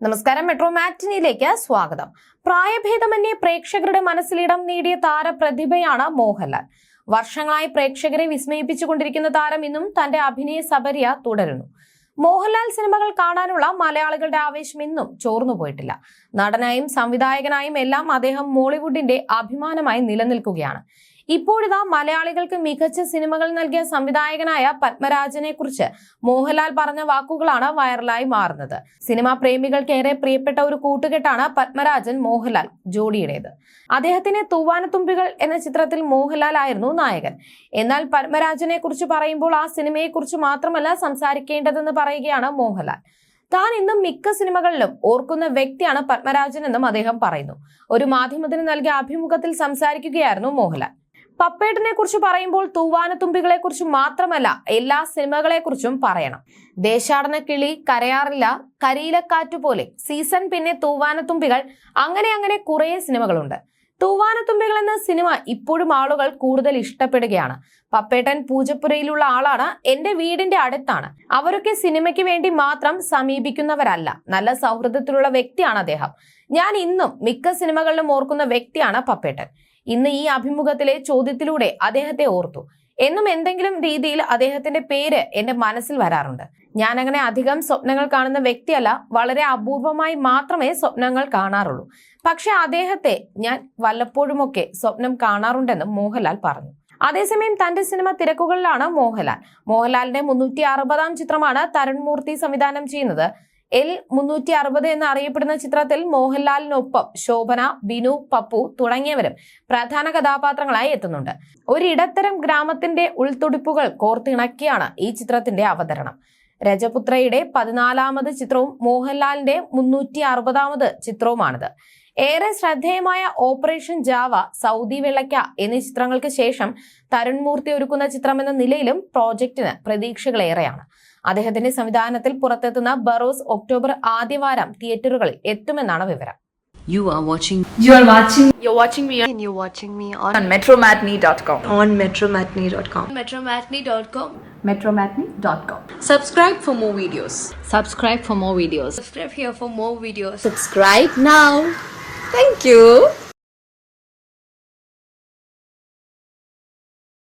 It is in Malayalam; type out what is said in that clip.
നമസ്കാരം മെട്രോ മാറ്റിനിയിലേക്ക് സ്വാഗതം. പ്രായഭേദമന്യേ പ്രേക്ഷകരുടെ മനസ്സിലിടം നേടിയ താരപ്രതിഭയാണ് മോഹൻലാൽ. വർഷങ്ങളായി പ്രേക്ഷകരെ വിസ്മയിപ്പിച്ചുകൊണ്ടിരിക്കുന്ന താരം ഇന്നും തന്റെ അഭിനയ സബരിയ തുടരുന്നു. മോഹൻലാൽ സിനിമകൾ കാണാനുള്ള മലയാളികളുടെ ആവേശം ഇന്നും ചോർന്നു പോയിട്ടില്ല. നടനായും സംവിധായകനായും എല്ലാം അദ്ദേഹം മോളിവുഡിന്റെ അഭിമാനമായി നിലനിൽക്കുകയാണ്. ഇപ്പോഴിതാ മലയാളികൾക്ക് മികച്ച സിനിമകൾ നൽകിയ സംവിധായകനായ പത്മരാജനെ കുറിച്ച് മോഹൻലാൽ പറഞ്ഞ വാക്കുകളാണ് വൈറലായി മാറുന്നത്. സിനിമാ പ്രേമികൾക്കേറെ പ്രിയപ്പെട്ട ഒരു കൂട്ടുകെട്ടാണ് പത്മരാജൻ മോഹൻലാൽ ജോഡിയുടേത്. അദ്ദേഹത്തിന്റെ തൂവാനത്തുമ്പികൾ എന്ന ചിത്രത്തിൽ മോഹൻലാൽ ആയിരുന്നു നായകൻ. എന്നാൽ പത്മരാജനെ കുറിച്ച് പറയുമ്പോൾ ആ സിനിമയെക്കുറിച്ച് മാത്രമല്ല സംസാരിക്കേണ്ടതെന്ന് പറയുകയാണ് മോഹൻലാൽ. താൻ ഇന്നും മിക്ക സിനിമകളിലും ഓർക്കുന്ന വ്യക്തിയാണ് പത്മരാജൻ എന്നും അദ്ദേഹം പറയുന്നു. ഒരു മാധ്യമത്തിന് നൽകിയ അഭിമുഖത്തിൽ സംസാരിക്കുകയായിരുന്നു മോഹൻലാൽ. പപ്പേട്ടിനെ കുറിച്ച് പറയുമ്പോൾ തൂവാനത്തുമ്പികളെ കുറിച്ച് മാത്രമല്ല എല്ലാ സിനിമകളെ കുറിച്ചും പറയണം. ദേശാടന കിളി കരയാറില്ല കരിയിലക്കാറ്റു പോലെ സീസൺ പിന്നെ തൂവാനത്തുമ്പികൾ അങ്ങനെ അങ്ങനെ കുറേ സിനിമകളുണ്ട്. തൂവാനത്തുമ്പികൾ എന്ന സിനിമ ഇപ്പോഴും ആളുകൾ കൂടുതൽ ഇഷ്ടപ്പെടുകയാണ്. പപ്പേട്ടൻ പൂജപ്പുരയിലുള്ള ആളാണ് എന്റെ വീടിന്റെ അടുത്താണ്. അവരൊക്കെ സിനിമയ്ക്ക് വേണ്ടി മാത്രം സമീപിക്കുന്നവരല്ല. നല്ല സൗഹൃദത്തിലുള്ള വ്യക്തിയാണ് അദ്ദേഹം. ഞാൻ ഇന്നും മിക്ക സിനിമകളിലും ഓർക്കുന്ന വ്യക്തിയാണ് പപ്പേട്ടൻ. ഇന്ന് ഈ അഭിമുഖത്തിലെ ചോദ്യത്തിലൂടെ അദ്ദേഹത്തെ ഓർത്തു. എന്നും എന്തെങ്കിലും രീതിയിൽ അദ്ദേഹത്തിന്റെ പേര് എന്റെ മനസ്സിൽ വരാറുണ്ട്. ഞാൻ അങ്ങനെ അധികം സ്വപ്നങ്ങൾ കാണുന്ന വ്യക്തിയല്ല വളരെ അപൂർവമായി മാത്രമേ സ്വപ്നങ്ങൾ കാണാറുള്ളൂ. പക്ഷെ അദ്ദേഹത്തെ ഞാൻ വല്ലപ്പോഴുമൊക്കെ സ്വപ്നം കാണാറുണ്ടെന്ന് മോഹൻലാൽ പറഞ്ഞു. അതേസമയം തന്റെ സിനിമ തിരക്കുകളിലാണ് മോഹൻലാൽ. മോഹൻലാലിന്റെ മുന്നൂറ്റി അറുപതാം ചിത്രമാണ് തരുൺമൂർത്തി സംവിധാനം ചെയ്യുന്നത്. എൽ മുന്നൂറ്റി അറുപത് എന്ന് അറിയപ്പെടുന്ന ചിത്രത്തിൽ മോഹൻലാലിനൊപ്പം ശോഭന ബിനു പപ്പു തുടങ്ങിയവരും പ്രധാന കഥാപാത്രങ്ങളായി എത്തുന്നുണ്ട്. ഒരിടത്തരം ഗ്രാമത്തിന്റെ ഉൾത്തുടിപ്പുകൾ കോർത്തിണക്കിയാണ് ഈ ചിത്രത്തിന്റെ അവതരണം. രജപുത്രയുടെ പതിനാലാമത് ചിത്രവും മോഹൻലാലിന്റെ മുന്നൂറ്റി അറുപതാമത് ചിത്രവുമാണിത്. ഏറെ ശ്രദ്ധേയമായ ഓപ്പറേഷൻ ജാവ സൗദി വെള്ളയ്ക്ക എന്നീ ചിത്രങ്ങൾക്ക് ശേഷം തരുൺ മൂർത്തി ഒരുക്കുന്ന ചിത്രമെന്ന നിലയിലും പ്രോജക്റ്റിന് പ്രതീക്ഷകളേറെയാണ്. അദ്ദേഹത്തിന്റെ സംവിധാനത്തിൽ പുറത്തെത്തുന്ന ബറോസ് ഒക്ടോബർ ആദ്യവാരം തിയേറ്ററുകളിൽ എത്തുമെന്നാണ് വിവരം You are watching You are watching You're watching me and you're watching me on, on metromatney.com. on metromatney.com. metromatney.com. metromatney.com. Subscribe for more videos. subscribe for more videos. Subscribe here for more videos. Subscribe now. Thank you.